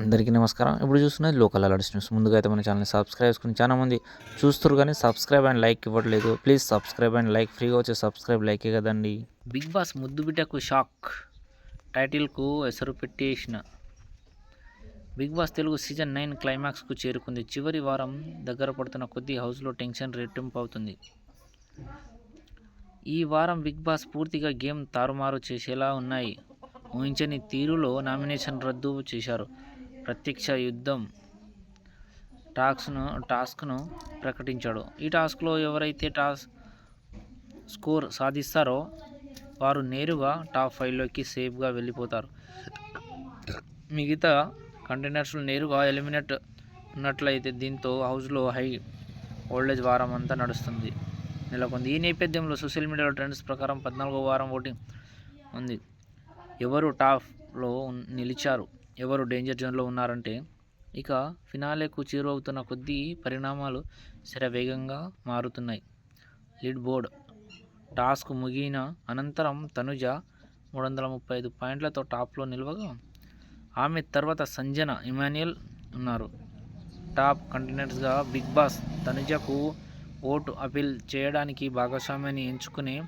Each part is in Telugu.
అందరికీ నమస్కారం. ఇప్పుడు చూస్తున్నది లోకల్ అలర్ట్స్ న్యూస్. ముందుగా అయితే మన ఛానల్ని సబ్స్క్రైబ్ చేసుకుని చాలా మంది చూస్తారు కానీ సబ్స్క్రైబ్ అండ్ లైక్ ఇవ్వట్లేదు. Please subscribe and like. ఫ్రీగా వచ్చే సబ్స్క్రైబ్ లైకే కదండి. బిగ్ బాస్ ముద్దు బిడ్డకు షాక్. టైటిల్కు ఎసరు పెట్టేసిన. Bigg Boss Telugu season nine క్లైమాక్స్కు చేరుకుంది. చివరి వారం దగ్గర పడుతున్న కొద్దీ హౌస్లో టెన్షన్ రెట్టింపు అవుతుంది. ఈ వారం బిగ్ బాస్ పూర్తిగా గేమ్ తారుమారు చేసేలా ఉన్నాయి. ఊహించని తీరులో నామినేషన్ రద్దు చేశారు. ప్రత్యక్ష యుద్ధం టాస్క్ను టాస్క్ను ప్రకటించాడు. ఈ టాస్క్లో ఎవరైతే టాస్ స్కోర్ సాధిస్తారో వారు నేరుగా టాప్ ఫైవ్లోకి సేఫ్గా వెళ్ళిపోతారు. మిగతా కంటైనర్స్లు నేరుగా ఎలిమినేట్ ఉన్నట్లయితే దీంతో హౌస్లో హై ఓల్డేజ్ వారం అంతా నడుస్తుంది. నెలకొంది. ఈ నేపథ్యంలో సోషల్ మీడియాలో ట్రెండ్స్ ప్రకారం పద్నాలుగో వారం ఓటింగ్ ఉంది. ఎవరు టాప్లో నిలిచారు? ఎవరు డేంజర్ జోన్లో ఉన్నారంటే ఇక ఫినాలేకు చేరువవుతున్న కొద్దీ పరిణామాలు శరవేగంగా మారుతున్నాయి. లీడ్ బోర్డ్ టాస్క్ ముగిన అనంతరం తనుజ మూడు వందల ముప్పై ఐదు పాయింట్లతో టాప్లో నిలవగా ఆమె తర్వాత సంజన ఇమాన్యుయల్ ఉన్నారు. టాప్ కంటెండర్స్గా బిగ్ బాస్ తనుజకు ఓటు అపీల్ చేయడానికి భాగస్వామ్యాన్ని ఎంచుకునే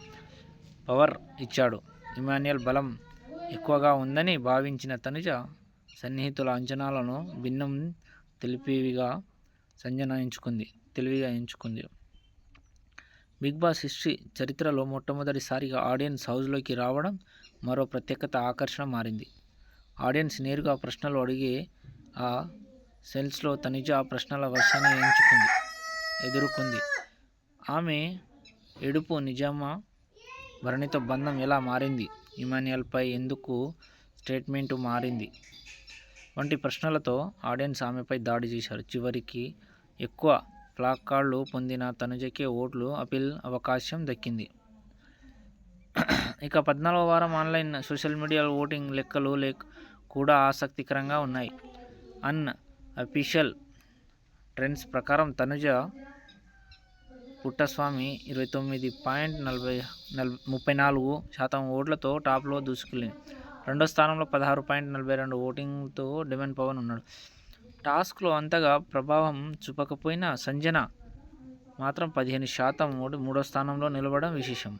పవర్ ఇచ్చాడు. ఇమాన్యుయల్ బలం ఎక్కువగా ఉందని భావించిన తనుజ సన్నిహితుల అంచనాలను భిన్నం తెలిపివిగా సంజన ఎంచుకుంది తెలివిగా ఎంచుకుంది. బిగ్ బాస్ హిస్టరీ చరిత్రలో మొట్టమొదటిసారిగా ఆడియన్స్ హౌస్లోకి రావడం మరో ప్రత్యేకత ఆకర్షణ మారింది. ఆడియన్స్ నేరుగా ప్రశ్నలు అడిగే ఆ సెల్స్లో తనిజ ప్రశ్నల వర్షాన్ని ఎంచుకుంది ఎదుర్కొంది. ఆమె ఎడుపు నిజామా భరణితో బంధం ఎలా మారింది? ఇమాన్యుయల్పై ఎందుకు స్టేట్మెంటు మారింది? వంటి ప్రశ్నలతో ఆడియన్స్ ఆమెపై దాడి చేశారు. చివరికి ఎక్కువ ప్లాకార్డులు పొందిన తనుజకే ఓట్లు అపీల్ అవకాశం దక్కింది. ఇక పద్నాలుగో వారం ఆన్లైన్ సోషల్ మీడియా ఓటింగ్ లెక్కలు లేక్ కూడా ఆసక్తికరంగా ఉన్నాయి. అన్ అఫీషియల్ ట్రెండ్స్ ప్రకారం తనుజ పుట్టస్వామి ఇరవై తొమ్మిది పాయింట్ నలభై నలభై ముప్పై నాలుగు శాతం ఓట్లతో టాప్లో దూసుకెళ్ళింది. రెండో స్థానంలో పదహారు పాయింట్ నలభై రెండు ఓటింగ్తో డిమాండ్ పవన్ ఉన్నాడు. టాస్క్లో అంతగా ప్రభావం చూపకపోయినా సంజన మాత్రం పదిహేను శాతం ఓడి మూడో స్థానంలో నిలవడం విశేషం.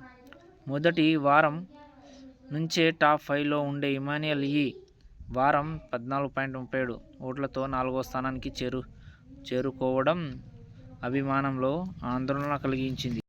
మొదటి వారం నుంచే టాప్ ఫైవ్లో ఉండే ఇమానియల్ ఈ వారం పద్నాలుగు పాయింట్ ముప్పై ఏడు ఓట్లతో నాలుగో స్థానానికి చేరు చేరుకోవడం అభిమానంలో ఆందోళన కలిగించింది.